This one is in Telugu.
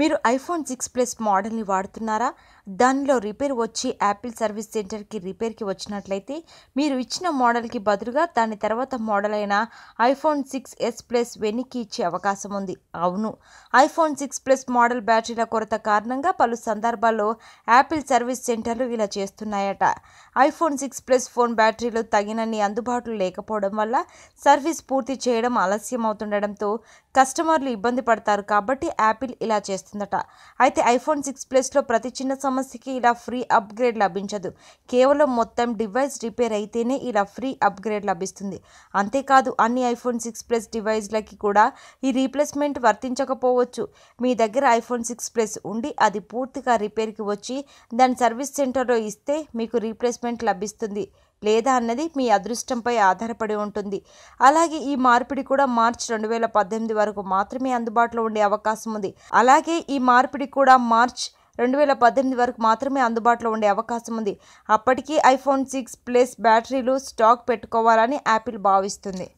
మీరు ఐఫోన్ సిక్స్ ప్లస్ మోడల్ని వాడుతున్నారా? దానిలో రిపేర్ వచ్చి యాపిల్ సర్వీస్ సెంటర్కి రిపేర్కి వచ్చినట్లయితే మీరు ఇచ్చిన మోడల్కి బదులుగా దాని తర్వాత మోడల్ అయిన ఐఫోన్ సిక్స్ ఎస్ ప్లస్ వెనక్కి ఇచ్చే అవకాశం ఉంది. అవును. ఐఫోన్ సిక్స్ ప్లస్ మోడల్ బ్యాటరీల కొరత కారణంగా పలు సందర్భాల్లో యాపిల్ సర్వీస్ సెంటర్లు ఇలా చేస్తున్నాయట. ఐఫోన్ సిక్స్ ప్లస్ ఫోన్ బ్యాటరీలు తగినన్ని అందుబాటులో లేకపోవడం వల్ల సర్వీస్ పూర్తి చేయడం ఆలస్యం అవుతుండడంతో కస్టమర్లు ఇబ్బంది పడతారు కాబట్టి యాపిల్ ఇలా చేస్తుందట. అయితే ఐఫోన్ సిక్స్ ప్లస్లో ప్రతి చిన్న సమస్యకి ఇలా ఫ్రీ అప్గ్రేడ్ లభించదు. కేవలం మొత్తం డివైస్ రిపేర్ అయితేనే ఇలా ఫ్రీ అప్గ్రేడ్ లభిస్తుంది. అంతేకాదు అన్ని ఐఫోన్ సిక్స్ ప్లస్ డివైస్లకి కూడా ఈ రీప్లేస్మెంట్ వర్తించకపోవచ్చు. మీ దగ్గర ఐఫోన్ సిక్స్ ప్లస్ ఉండి అది పూర్తిగా రిపేర్కి వచ్చి దాని సర్వీస్ సెంటర్లో ఇస్తే మీకు రీప్లేస్మెంట్ లభిస్తుంది లేదా అన్నది మీ అదృష్టంపై ఆధారపడి ఉంటుంది. అలాగే ఈ మార్పిడి కూడా మార్చ్ రెండు వేల పద్దెనిమిది వరకు మాత్రమే అందుబాటులో ఉండే అవకాశం ఉంది. అలాగే ఈ మార్పిడి కూడా మార్చ్ రెండు వేల పద్దెనిమిది వరకు మాత్రమే అందుబాటులో ఉండే అవకాశం ఉంది. అప్పటికీ ఐఫోన్ సిక్స్ ప్లస్ బ్యాటరీలు స్టాక్ పెట్టుకోవాలని యాపిల్ భావిస్తుంది.